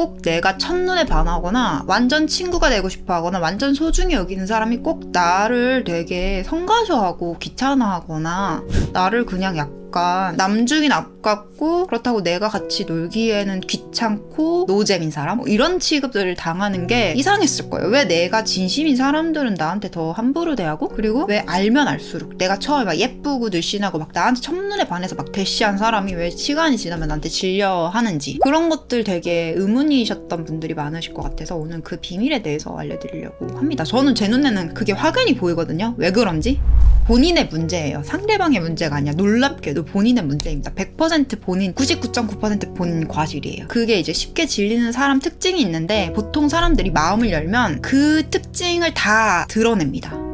꼭 내가 첫눈에 반하거나 완전 친구가 되고 싶어 하거나 완전 소중히 여기는 사람이 꼭 나를 되게 성가셔하고 귀찮아하거나 나를 그냥 약간 남중인 아깝고 그렇다고 내가 같이 놀기에는 귀찮고 노잼인 사람 뭐 이런 취급들을 당하는 게 이상했을 거예요. 왜 내가 진심인 사람들은 나한테 더 함부로 대하고 그리고 왜 알면 알수록 내가 처음에 막 예쁘고 늘씬하고 막 나한테 첫눈에 반해서 막 대시한 사람이 왜 시간이 지나면 나한테 질려 하는지 그런 것들 되게 의문이셨던 분들이 많으실 것 같아서 오늘 그 비밀에 대해서 알려드리려고 합니다. 저는 제 눈에는 그게 확연히 보이거든요. 왜 그런지 본인의 문제예요. 상대방의 문제가 아니야. 놀랍게도 본인의 문제입니다. 100% 본인, 99.9% 본인 과실이에요. 그게 이제 쉽게 질리는 사람 특징이 있는데 보통 사람들이 마음을 열면 그 특징을 다 드러냅니다.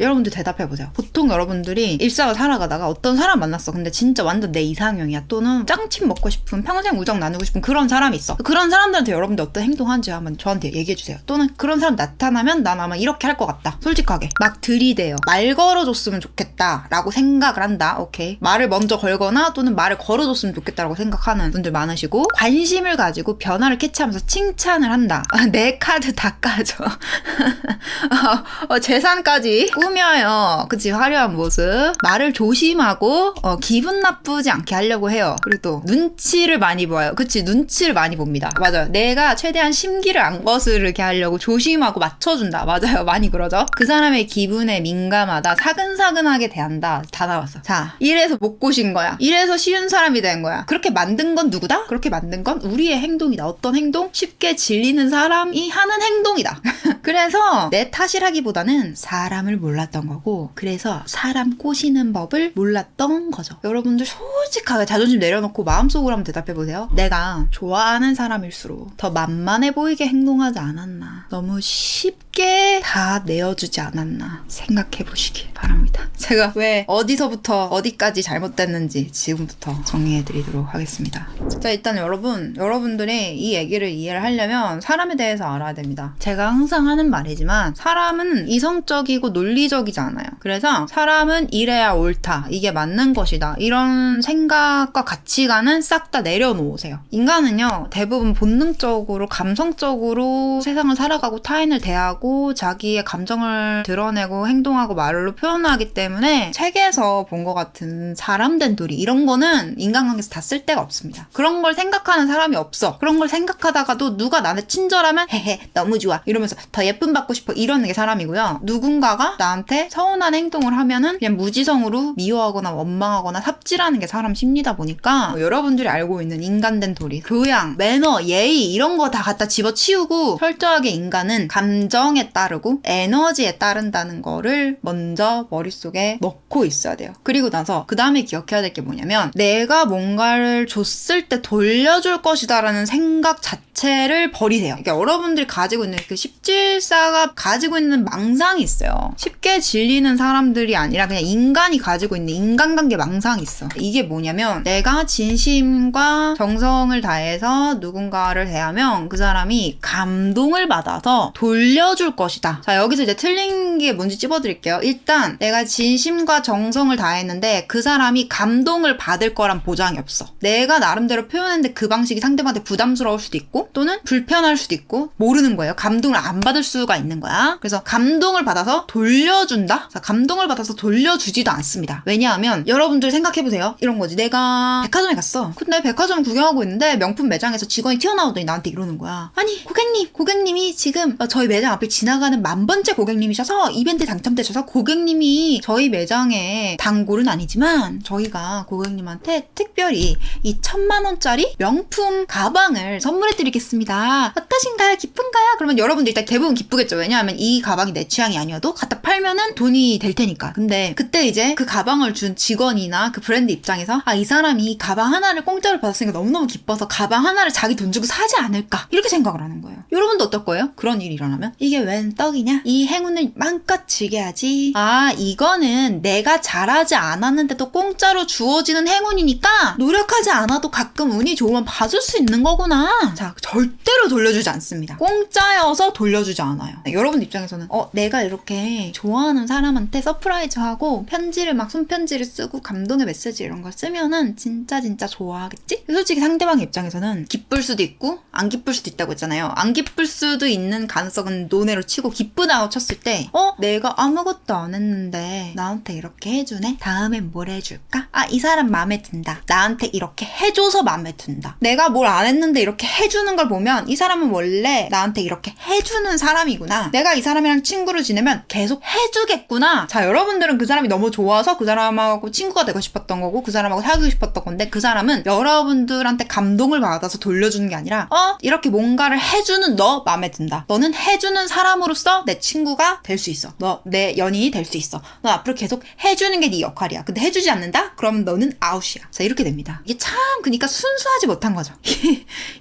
여러분들 대답해 보세요. 보통 여러분들이 일상을 살아가다가 어떤 사람 만났어. 근데 진짜 완전 내 이상형이야. 또는 짱친 먹고 싶은, 평생 우정 나누고 싶은 그런 사람이 있어. 그런 사람들한테 여러분들 어떤 행동하는지 한번 저한테 얘기해 주세요. 또는 그런 사람 나타나면 난 아마 이렇게 할 것 같다. 솔직하게. 막 들이대요. 말 걸어줬으면 좋겠다. 라고 생각을 한다. 오케이. 말을 먼저 걸거나 또는 말을 걸어줬으면 좋겠다라고 생각하는 분들 많으시고 관심을 가지고 변화를 캐치하면서 칭찬을 한다. 내 카드 다 까져. 어, 재산까지 꾸며요. 그치 화려한 모습. 말을 조심하고 어, 기분 나쁘지 않게 하려고 해요. 그리고 또 눈치를 많이 봐요. 그치 눈치를 많이 봅니다. 맞아요. 내가 최대한 심기를 안 거스르게 하려고 조심하고 맞춰준다. 맞아요. 많이 그러죠. 그 사람의 기분에 민감하다. 사근사근하게 대한다. 다 나왔어. 자 이래서 못 고신 거야. 이래서 쉬운 사람이 된 거야. 그렇게 만든 건 누구다? 그렇게 만든 건 우리의 행동이다. 어떤 행동? 쉽게 질리는 사람이 하는 행동이다. 그래서 내 탓이라기보다는 사람을 몰 랐던 거고 그래서 사람 꼬시는 법을 몰랐던 거죠. 여러분들 솔직하게 자존심 내려놓고 마음속으로 한번 대답해 보세요. 내가 좋아하는 사람일수록 더 만만해 보이게 행동하지 않았나. 너무 쉽게 다 내어주지 않았나 생각해 보시길 바랍니다. 제가 왜 어디서부터 어디까지 잘못됐는지 지금부터 정리해 드리도록 하겠습니다. 자 일단 여러분 여러분들이 이 얘기를 이해를 하려면 사람에 대해서 알아야 됩니다. 제가 항상 하는 말이지만 사람은 이성적이고 논리적이지 않아요. 그래서 사람은 이래야 옳다 이게 맞는 것이다 이런 생각과 가치관은 싹 다 내려놓으세요. 인간은요 대부분 본능적으로 감성적으로 세상을 살아가고 타인을 대하고 자기의 감정을 드러내고 행동하고 말로 표현하기 때문에 책에서 본 것 같은 사람된 도리 이런 거는 인간관계에서 다 쓸 데가 없습니다. 그런 걸 생각하는 사람이 없어. 그런 걸 생각하다가도 누가 나한테 친절하면 헤헤 너무 좋아 이러면서 더 예쁨 받고 싶어 이러는 게 사람이고요. 누군가가 나한테 서운한 행동을 하면은 그냥 무지성으로 미워하거나 원망하거나 삽질하는 게 사람 심리다 보니까 뭐 여러분들이 알고 있는 인간된 도리, 교양, 매너, 예의 이런 거 다 갖다 집어치우고 철저하게 인간은 감정에 따르고 에너지에 따른다는 거를 먼저 머릿속에 넣고 있어야 돼요. 그리고 나서 그 다음에 기억해야 될 게 뭐냐면 내가 뭔가를 줬을 때 돌려줄 것이다라는 생각 자체를 버리세요. 그러니까 여러분들이 가지고 있는 그 십질사가 가지고 있는 망상이 있어요. 쉽게 질리는 사람들이 아니라 그냥 인간이 가지고 있는 인간관계 망상이 있어. 이게 뭐냐면 내가 진심과 정성을 다해서 누군가를 대하면 그 사람이 감동을 받아서 돌려줄 것이다. 자, 여기서 이제 틀린 게 뭔지 찝어드릴게요. 일단 내가 진 심과 정성을 다했는데 그 사람이 감동을 받을 거란 보장이 없어. 내가 나름대로 표현했는데 그 방식이 상대방한테 부담스러울 수도 있고 또는 불편할 수도 있고 모르는 거예요. 감동을 안 받을 수가 있는 거야. 그래서 감동을 받아서 돌려준다? 자, 감동을 받아서 돌려주지도 않습니다. 왜냐하면 여러분들 생각해보세요. 이런 거지. 내가 백화점에 갔어. 근데 백화점 구경하고 있는데 명품 매장에서 직원이 튀어나오더니 나한테 이러는 거야. 아니, 고객님, 고객님이 지금 저희 매장 앞을 지나가는 만 번째 고객님이셔서 이벤트 당첨되셔서 고객님이 저희 매장에 단골은 아니지만 저희가 고객님한테 특별히 이 천만 원짜리 명품 가방을 선물해 드리겠습니다. 어떠신가요? 기쁜가요? 그러면 여러분들 일단 대부분 기쁘겠죠. 왜냐하면 이 가방이 내 취향이 아니어도 갖다 팔면은 돈이 될 테니까. 근데 그때 이제 그 가방을 준 직원이나 그 브랜드 입장에서 아, 이 사람이 가방 하나를 공짜로 받았으니까 너무너무 기뻐서 가방 하나를 자기 돈 주고 사지 않을까. 이렇게 생각을 하는 거예요. 여러분도 어떨 거예요? 그런 일이 일어나면? 이게 웬 떡이냐? 이 행운을 마음껏 즐겨야지. 아, 이거는 내가 잘하지 않았는데도 공짜로 주어지는 행운이니까 노력하지 않아도 가끔 운이 좋으면 봐줄 수 있는 거구나. 자, 절대로 돌려주지 않습니다. 공짜여서 돌려주지 않아요. 네, 여러분 입장에서는 어, 내가 이렇게 좋아하는 사람한테 서프라이즈하고 편지를 막 손편지를 쓰고 감동의 메시지 이런 걸 쓰면은 진짜 진짜 좋아하겠지? 솔직히 상대방 입장에서는 기쁠 수도 있고 안 기쁠 수도 있다고 했잖아요. 안 기쁠 수도 있는 가능성은 논외로 치고 기쁘다고 쳤을 때 어? 내가 아무것도 안 했는데 나한테 이렇게 해주네? 다음엔 뭘 해줄까? 아, 이 사람 마음에 든다. 나한테 이렇게 해줘서 마음에 든다. 내가 뭘 안 했는데 이렇게 해주는 걸 보면 이 사람은 원래 나한테 이렇게 해주는 사람이구나. 내가 이 사람이랑 친구를 지내면 계속 해주겠구나. 자, 여러분들은 그 사람이 너무 좋아서 그 사람하고 친구가 되고 싶었던 거고 그 사람하고 사귀고 싶었던 건데 그 사람은 여러분들한테 감동을 받아서 돌려주는 게 아니라 어? 이렇게 뭔가를 해주는 너 마음에 든다. 너는 해주는 사람으로서 내 친구가 될 수 있어. 너 내 연인이 될 수 있어. 너 앞으로 계속 해주는 게 네 역할이야. 근데 해주지 않는다? 그럼 너는 아웃이야. 자, 이렇게 됩니다. 이게 참 그러니까 순수하지 못한 거죠.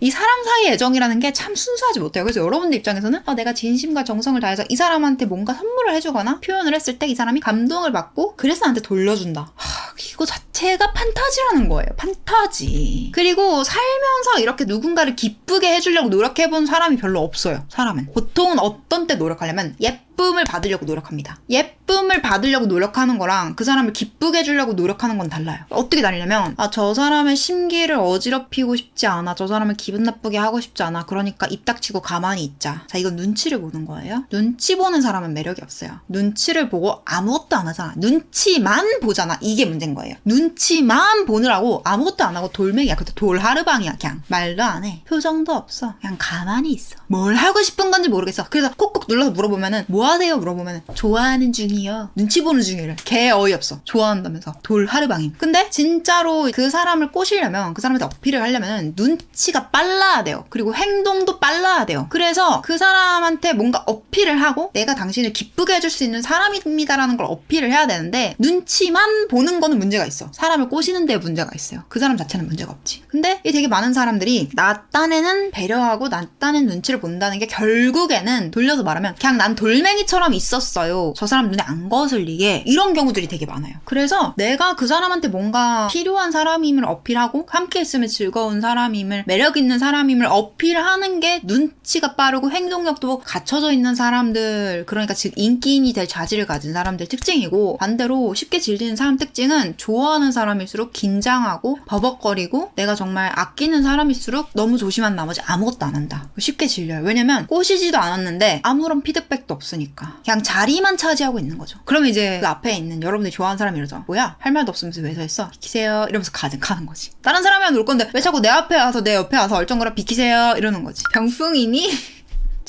이 사람 사이 애정이라는 게 참 순수하지 못해요. 그래서 여러분들 입장에서는 어, 내가 진심과 정성을 다해서 이 사람한테 뭔가 선물을 해주거나 표현을 했을 때 이 사람이 감동을 받고 그래서 나한테 돌려준다. 하, 이거 자체가 판타지라는 거예요. 판타지. 그리고 살면서 이렇게 누군가를 기쁘게 해주려고 노력해본 사람이 별로 없어요. 사람은. 보통은 어떤 때 노력하려면 예 쁨을 받으려고 노력합니다. 예쁨을 받으려고 노력하는 거랑 그 사람을 기쁘게 해주려고 노력하는 건 달라요. 어떻게 다르냐면, 아, 저 사람의 심기를 어지럽히고 싶지 않아. 저 사람을 기분 나쁘게 하고 싶지 않아. 그러니까 입 닥치고 가만히 있자. 자, 이건 눈치를 보는 거예요. 눈치 보는 사람은 매력이 없어요. 눈치를 보고 아무것도 안 하잖아. 눈치만 보잖아. 이게 문제인 거예요. 눈치만 보느라고 아무것도 안 하고 돌멩이야. 그때 돌하르방이야. 그냥 말도 안 해. 표정도 없어. 그냥 가만히 있어. 뭘 하고 싶은 건지 모르겠어. 그래서 콕콕 눌러서 물어보면은 뭐 하세요? 물어보면은 좋아하는 중이요. 눈치 보는 중이래. 개 어이없어. 좋아한다면서. 돌 하르방임. 근데 진짜로 그 사람을 꼬시려면 그 사람한테 어필을 하려면 눈치가 빨라야 돼요. 그리고 행동도 빨라야 돼요. 그래서 그 사람한테 뭔가 어필을 하고 내가 당신을 기쁘게 해줄 수 있는 사람입니다라는 걸 어필을 해야 되는데 눈치만 보는 거는 문제가 있어. 사람을 꼬시는 데 문제가 있어요. 그 사람 자체는 문제가 없지. 근데 이 되게 많은 사람들이 나 딴에는 배려하고 나 딴엔 눈치를 본다는 게 결국에는 돌려서 말하면 그냥 난 돌멩이 처럼 있었어요. 저 사람 눈에 안 거슬리게 이런 경우들이 되게 많아요. 그래서 내가 그 사람한테 뭔가 필요한 사람임을 어필하고 함께 있으면 즐거운 사람임을 매력 있는 사람임을 어필하는 게 눈치가 빠르고 행동력도 갖춰져 있는 사람들 그러니까 즉 인기인이 될 자질을 가진 사람들 특징이고 반대로 쉽게 질리는 사람 특징은 좋아하는 사람일수록 긴장하고 버벅거리고 내가 정말 아끼는 사람일수록 너무 조심한 나머지 아무것도 안 한다. 쉽게 질려요. 왜냐면 꼬시지도 않았는데 아무런 피드백도 없으니까 그냥 자리만 차지하고 있는 거죠. 그러면 이제 그 앞에 있는 여러분들이 좋아하는 사람이 이러죠. 뭐야? 할 말도 없으면서 왜 서 있어? 비키세요. 이러면서 가는, 가는 거지. 다른 사람이랑 놀 건데 왜 자꾸 내 앞에 와서 내 옆에 와서 얼쩡거려 비키세요. 이러는 거지. 병풍이니?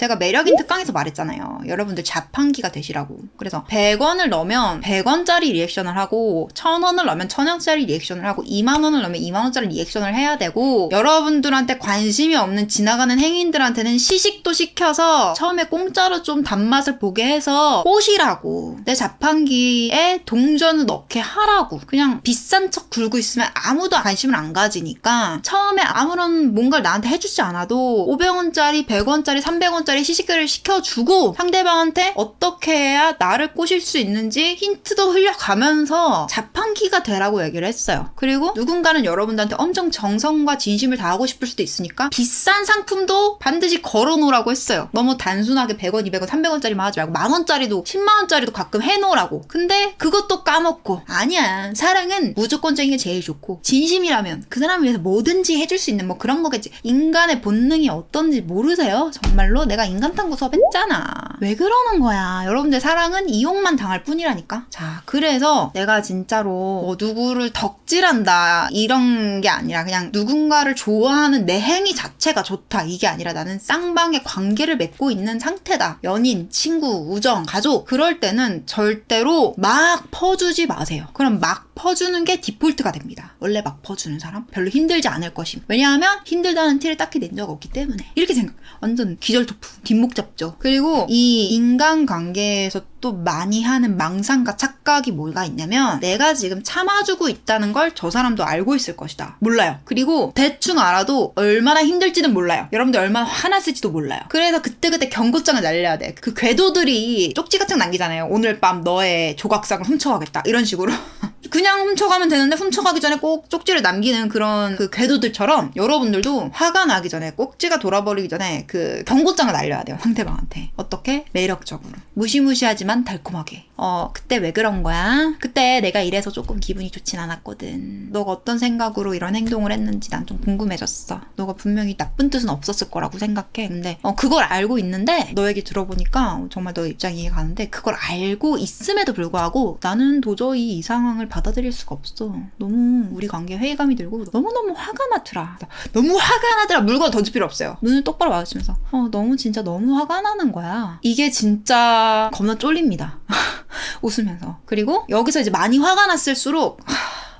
제가 매력인 특강에서 말했잖아요. 여러분들 자판기가 되시라고. 그래서 100원을 넣으면 100원짜리 리액션을 하고 1000원을 넣으면 1000원짜리 리액션을 하고 2만원을 넣으면 2만원짜리 리액션을 해야 되고 여러분들한테 관심이 없는 지나가는 행인들한테는 시식도 시켜서 처음에 공짜로 좀 단맛을 보게 해서 꼬시라고. 내 자판기에 동전을 넣게 하라고. 그냥 비싼 척 굴고 있으면 아무도 관심을 안 가지니까 처음에 아무런 뭔가를 나한테 해주지 않아도 500원짜리, 100원짜리, 300원짜리 시식을 시켜주고 상대방한테 어떻게 해야 나를 꼬실 수 있는지 힌트도 흘려가면서 자판기가 되라고 얘기를 했어요. 그리고 누군가는 여러분들한테 엄청 정성과 진심을 다하고 싶을 수도 있으니까 비싼 상품도 반드시 걸어놓으라고 했어요. 너무 단순하게 100원, 200원, 300원짜리만 하지 말고 만원짜리도 10만원짜리도 가끔 해놓으라고. 근데 그것도 까먹고 아니야. 사랑은 무조건적인 게 제일 좋고 진심이라면 그 사람을 위해서 뭐든지 해줄 수 있는 뭐 그런 거겠지. 인간의 본능이 어떤지 모르세요? 정말로 내가 인간탐구 수업 했잖아. 왜 그러는 거야? 여러분들 사랑은 이용만 당할 뿐이라니까. 자, 그래서 내가 진짜로 뭐 누구를 덕질한다 이런 게 아니라 그냥 누군가를 좋아하는 내 행위 자체가 좋다 이게 아니라 나는 쌍방의 관계를 맺고 있는 상태다. 연인, 친구, 우정, 가족 그럴 때는 절대로 막 퍼주지 마세요. 그럼 막 퍼주는 게 디폴트가 됩니다. 원래 막 퍼주는 사람 별로 힘들지 않을 것임. 왜냐하면 힘들다는 티를 딱히 낸 적 없기 때문에 이렇게 생각. 완전 기절토프 뒷목 잡죠. 그리고 이 인간 관계에서 또 많이 하는 망상과 착각이 뭐가 있냐면 내가 지금 참아주고 있다는 걸 저 사람도 알고 있을 것이다. 몰라요. 그리고 대충 알아도 얼마나 힘들지는 몰라요. 여러분들 얼마나 화났을지도 몰라요. 그래서 그때그때 경고장을 날려야 돼. 그 궤도들이 쪽지 같은 거 남기잖아요. 오늘 밤 너의 조각상을 훔쳐가겠다. 이런 식으로. 그냥 훔쳐가면 되는데 훔쳐가기 전에 꼭 쪽지를 남기는 그런 그 궤도들처럼 여러분들도 화가 나기 전에 꼭지가 돌아버리기 전에 그 경고장을 날려야 돼요 상대방한테. 어떻게? 매력적으로. 무시무시하지만 달콤하게. 어 그때 왜 그런 거야? 그때 내가 이래서 조금 기분이 좋진 않았거든. 너가 어떤 생각으로 이런 행동을 했는지 난 좀 궁금해졌어. 너가 분명히 나쁜 뜻은 없었을 거라고 생각해. 근데 어 그걸 알고 있는데 너 얘기 들어보니까 정말 너 입장 이해 가는데 그걸 알고 있음에도 불구하고 나는 도저히 이 상황을 받아들일 수가 없어. 너무 우리 관계에 회의감이 들고 너무너무 화가 나더라. 너무 화가 나더라. 물건 던질 필요 없어요. 눈을 똑바로 마주치면서 어 너무 진짜 너무 화가 나는 거야. 이게 진짜 겁나 쫄립니다. 웃으면서. 그리고 여기서 이제 많이 화가 났을수록 하,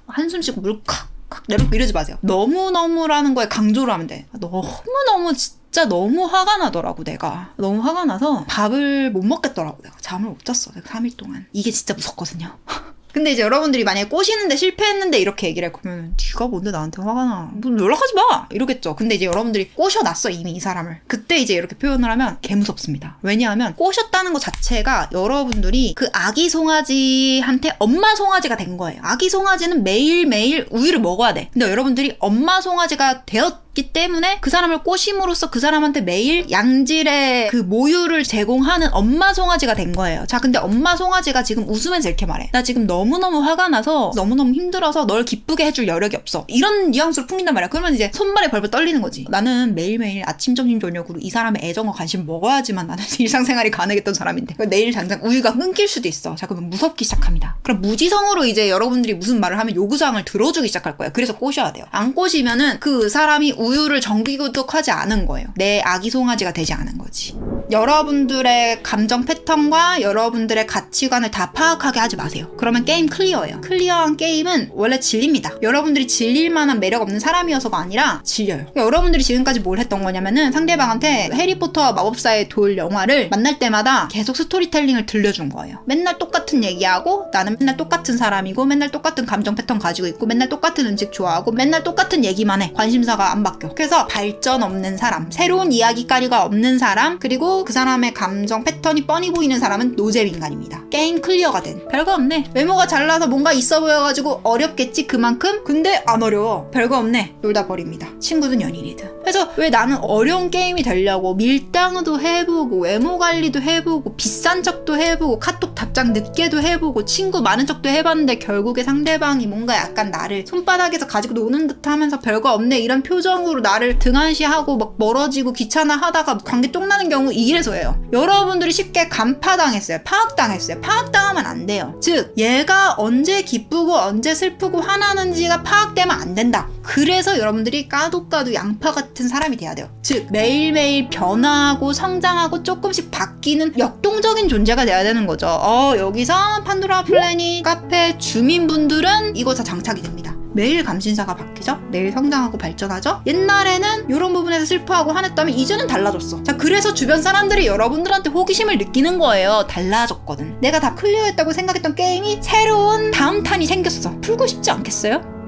한숨 쉬고 칵 내려놓고 이러지 마세요. 너무너무라는 거에 강조를 하면 돼. 너무너무 진짜 너무 화가 나더라고 내가. 너무 화가 나서 밥을 못 먹겠더라고 내가. 잠을 못 잤어 내가 3일 동안. 이게 진짜 무섭거든요. 근데 이제 여러분들이 만약에 꼬시는데 실패했는데 이렇게 얘기를 해 그러면 네가 뭔데 나한테 화가 나? 뭐 연락하지 마 이러겠죠. 근데 이제 여러분들이 꼬셔놨어 이미 이 사람을. 그때 이제 이렇게 표현을 하면 개 무섭습니다. 왜냐하면 꼬셨다는 것 자체가 여러분들이 그 아기 송아지한테 엄마 송아지가 된 거예요. 아기 송아지는 매일 매일 우유를 먹어야 돼. 근데 여러분들이 엄마 송아지가 되었 기 때문에 그 사람을 꼬심으로써 그 사람한테 매일 양질의 그 모유를 제공하는 엄마 송아지가 된 거예요. 자, 근데 엄마 송아지가 지금 웃으면서 이렇게 말해. 나 지금 너 무너무 화가 나서 너무너무 힘들어서 널 기쁘게 해줄 여력이 없어. 이런 뉘앙스로 풍긴단 말이야. 그러면 이제 손발이 벌벌 떨리는 거지. 나는 매일매일 아침, 점심, 저녁으로 이 사람의 애정과 관심 먹어야지만 나는 일상생활이 가능했던 사람인데. 그럼 내일 당장 우유가 끊길 수도 있어. 자, 그러면 무섭기 시작합니다. 그럼 무지성으로 이제 여러분들이 무슨 말을 하면 요구사항을 들어주기 시작할 거예요. 그래서 꼬셔야 돼요. 안 꼬시면은 그 사람이 우유를 정기구독하지 않은 거예요. 내 아기 송아지가 되지 않은 거지. 여러분들의 감정 패턴과 여러분들의 가치관을 다 파악하게 하지 마세요. 그러면 게임 클리어예요. 클리어한 게임은 원래 질립니다. 여러분들이 질릴 만한 매력 없는 사람이어서가 아니라 질려요. 그러니까 여러분들이 지금까지 뭘 했던 거냐면은 상대방한테 해리포터와 마법사의 돌 영화를 만날 때마다 계속 스토리텔링을 들려준 거예요. 맨날 똑같은 얘기하고 나는 맨날 똑같은 사람이고 맨날 똑같은 감정 패턴 가지고 있고 맨날 똑같은 음식 좋아하고 맨날 똑같은 얘기만 해. 관심사가 안 바뀌어. 그래서 발전 없는 사람, 새로운 이야기거리가 없는 사람, 그리고 그 사람의 감정 패턴이 뻔히 보이는 사람은 노잼 인간입니다. 게임 클리어가 된. 별거 없네. 외모가 잘나서 뭔가 있어 보여가지고 어렵겠지 그만큼? 근데 안 어려워. 별거 없네. 놀다 버립니다. 친구든 연인이든. 그래서 왜 나는 어려운 게임이 되려고 밀당도 해보고 외모 관리도 해보고 비싼 척도 해보고 카톡 답장 늦게도 해보고 친구 많은 척도 해봤는데 결국에 상대방이 뭔가 약간 나를 손바닥에서 가지고 노는 듯 하면서 별거 없네 이런 표정으로 나를 등한시하고 막 멀어지고 귀찮아 하다가 관계 똥나는 경우 이래서예요. 여러분들이 쉽게 간파당했어요. 파악당했어요. 파악당하면 안 돼요. 즉 얘가 언제 기쁘고 언제 슬프고 화나는지가 파악되면 안 된다. 그래서 여러분들이 까도까도 양파 같은 사람이 돼야 돼요. 즉 매일매일 변화하고 성장하고 조금씩 바뀌는 역동적인 존재가 돼야 되는 거죠. 어 여기서 판도라 플래닛 카페 주민분들은 이거 다 장착이 됩니다. 매일 감신사가 바뀌죠? 매일 성장하고 발전하죠? 옛날에는 이런 부분에서 슬퍼하고 화냈다면 이제는 달라졌어. 자, 그래서 주변 사람들이 여러분들한테 호기심을 느끼는 거예요. 달라졌거든. 내가 다 클리어했다고 생각했던 게임이 새로운 다음 탄이 생겼어. 풀고 싶지 않겠어요?